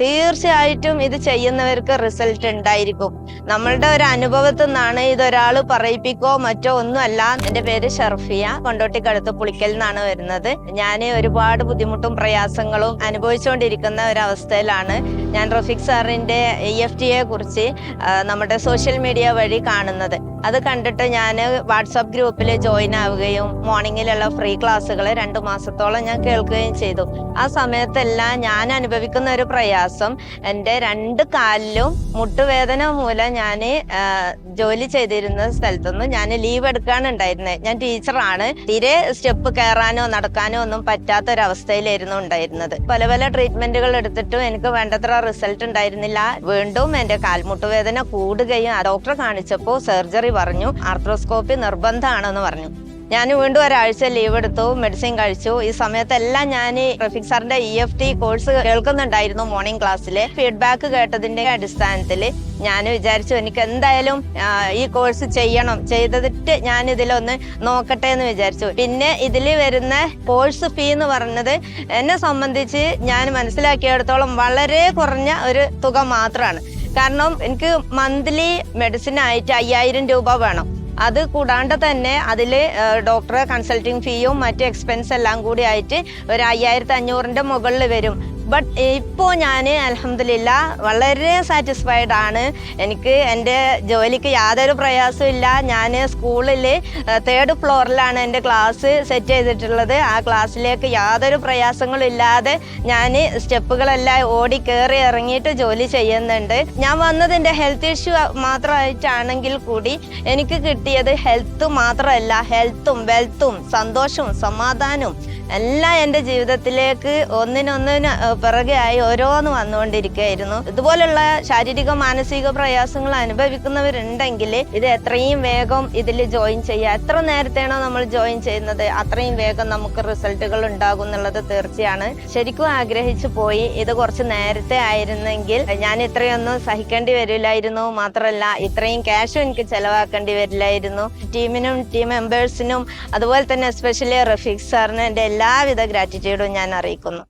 തീർച്ചയായിട്ടും ഇത് ചെയ്യുന്നവർക്ക് റിസൾട്ട് ഉണ്ടായിരിക്കും. നമ്മളുടെ ഒരു അനുഭവത്തിൽ നിന്നാണ് ഇതൊരാൾ പറയിപ്പിക്കോ മറ്റോ ഒന്നുമല്ല. എന്റെ പേര് ഷർഫിയ. കൊണ്ടോട്ടിക്കടുത്ത് പുളിക്കൽ നിന്നാണ് വരുന്നത്. ഞാൻ ഒരുപാട് ബുദ്ധിമുട്ടും പ്രയാസങ്ങളും അനുഭവിച്ചുകൊണ്ടിരിക്കുന്ന ഒരവസ്ഥയിലാണ് ഞാൻ റഫീഖ് സാറിന്റെ ഇ എഫ് ടിയെ കുറിച്ച് നമ്മുടെ സോഷ്യൽ മീഡിയ വഴി കാണുന്നത്. അത് കണ്ടിട്ട് ഞാൻ വാട്സാപ്പ് ഗ്രൂപ്പിൽ ജോയിൻ ആവുകയും മോർണിംഗിലുള്ള ഫ്രീ ക്ലാസ്സുകൾ രണ്ട് മാസത്തോളം ഞാൻ കേൾക്കുകയും ചെയ്തു. ആ സമയത്തെല്ലാം ഞാൻ അനുഭവിക്കുന്ന ഒരു പ്രയാസം എന്റെ രണ്ട് കാലിലും മുട്ടുവേദന മൂലം ഞാൻ ജോലി ചെയ്തിരുന്ന സ്ഥലത്തുനിന്ന് ഞാൻ ലീവ് എടുക്കാണ് ഉണ്ടായിരുന്നത് ഞാൻ ടീച്ചറാണ്. തീരെ സ്റ്റെപ്പ് കയറാനോ നടക്കാനോ ഒന്നും പറ്റാത്ത ഒരവസ്ഥയിലായിരുന്നു ഉണ്ടായിരുന്നത്. പല പല ട്രീറ്റ്മെന്റുകൾ എടുത്തിട്ടും എനിക്ക് വേണ്ടത്ര റിസൾട്ട് ഉണ്ടായിരുന്നില്ല. വീണ്ടും കാൽമുട്ട് വേദന കൂടുകയും ഡോക്ടറെ കാണിച്ചപ്പോൾ സർജറി പറഞ്ഞു. ആർത്രോസ്കോപ്പി നിർബന്ധമാണെന്ന് പറഞ്ഞു. ഞാൻ വീണ്ടും ഒരാഴ്ച ലീവ് എടുത്തു മെഡിസിൻ കഴിച്ചു. ഈ സമയത്തെല്ലാം ഞാൻ റഫീഖ് സാറിന്റെ ഇ എഫ് ടി കോഴ്സ് കേൾക്കുന്നുണ്ടായിരുന്നു മോർണിംഗ് ക്ലാസ്സിൽ ഫീഡ്ബാക്ക് കേട്ടതിന്റെ അടിസ്ഥാനത്തിൽ ഞാൻ വിചാരിച്ചു എനിക്ക് എന്തായാലും ഈ കോഴ്സ് ചെയ്യണം. ചെയ്തിട്ട് ഞാൻ ഇതിലൊന്ന് നോക്കട്ടെ എന്ന് വിചാരിച്ചു. പിന്നെ ഇതിൽ വരുന്ന കോഴ്സ് ഫീ എന്ന് പറഞ്ഞത് എന്നെ സംബന്ധിച്ച് ഞാൻ മനസ്സിലാക്കിയിടത്തോളം വളരെ കുറഞ്ഞ ഒരു തുക മാത്രമാണ് കാരണം എനിക്ക് മന്ത്ലി മെഡിസിൻ ആയിട്ട് അയ്യായിരം രൂപ വേണം. അത് കൂടാണ്ട് തന്നെ അതിൽ ഡോക്ടറെ കൺസൾട്ടിങ് ഫീയും മറ്റ് എക്സ്പെൻസ് എല്ലാം കൂടി ആയിട്ട് ഒരു അയ്യായിരത്തി അഞ്ഞൂറിന്റെ മുകളിൽ വരും. ബട്ട് ഇപ്പോൾ ഞാൻ അലഹമില്ല വളരെ സാറ്റിസ്ഫൈഡ് ആണ്. എനിക്ക് എന്റെ ജോലിക്ക് യാതൊരു പ്രയാസവും ഇല്ല. ഞാൻ സ്കൂളിൽ തേർഡ് ഫ്ലോറിലാണ് എന്റെ ക്ലാസ് സെറ്റ് ചെയ്തിട്ടുള്ളത്. ആ ക്ലാസ്സിലേക്ക് യാതൊരു പ്രയാസങ്ങളും ഇല്ലാതെ ഞാൻ സ്റ്റെപ്പുകളെല്ലാം ഓടി കയറി ഇറങ്ങിയിട്ട് ജോലി ചെയ്യുന്നുണ്ട്. ഞാൻ വന്നത് എന്റെ ഹെൽത്ത് ഇഷ്യൂ മാത്രമായിട്ടാണെങ്കിൽ കൂടി എനിക്ക് കിട്ടിയത് ഹെൽത്ത് മാത്രമല്ല. ഹെൽത്തും വെൽത്തും സന്തോഷവും സമാധാനവും എല്ലാം എന്റെ ജീവിതത്തിലേക്ക് ഒന്നിനൊന്നിന് പിറകെ ആയി ഓരോന്ന് വന്നുകൊണ്ടിരിക്കുകയായിരുന്നു. ഇതുപോലുള്ള ശാരീരിക മാനസിക പ്രയാസങ്ങൾ അനുഭവിക്കുന്നവരുണ്ടെങ്കിൽ ഇത് എത്രയും വേഗം ഇതിൽ ജോയിൻ ചെയ്യുക. എത്ര നേരത്തെയാണോ നമ്മൾ ജോയിൻ ചെയ്യുന്നത് അത്രയും വേഗം നമുക്ക് റിസൾട്ടുകൾ ഉണ്ടാകും എന്നുള്ളത് തീർച്ചയാണ്. ശരിക്കും ആഗ്രഹിച്ചു പോയി ഇത് കുറച്ച് നേരത്തെ ആയിരുന്നെങ്കിൽ ഞാൻ ഇത്രയൊന്നും സഹിക്കേണ്ടി വരില്ലായിരുന്നു. മാത്രമല്ല ഇത്രയും ക്യാഷും എനിക്ക് ചെലവാക്കേണ്ടി വരില്ലായിരുന്നു. ടീമിനും ടീം മെമ്പേഴ്സിനും അതുപോലെ തന്നെ എസ്പെഷ്യലി റഫീഖ് സാറിന് എന്റെ എല്ലാവിധ ഗ്രാറ്റിറ്റ്യൂഡും ഞാൻ അറിയിക്കുന്നു.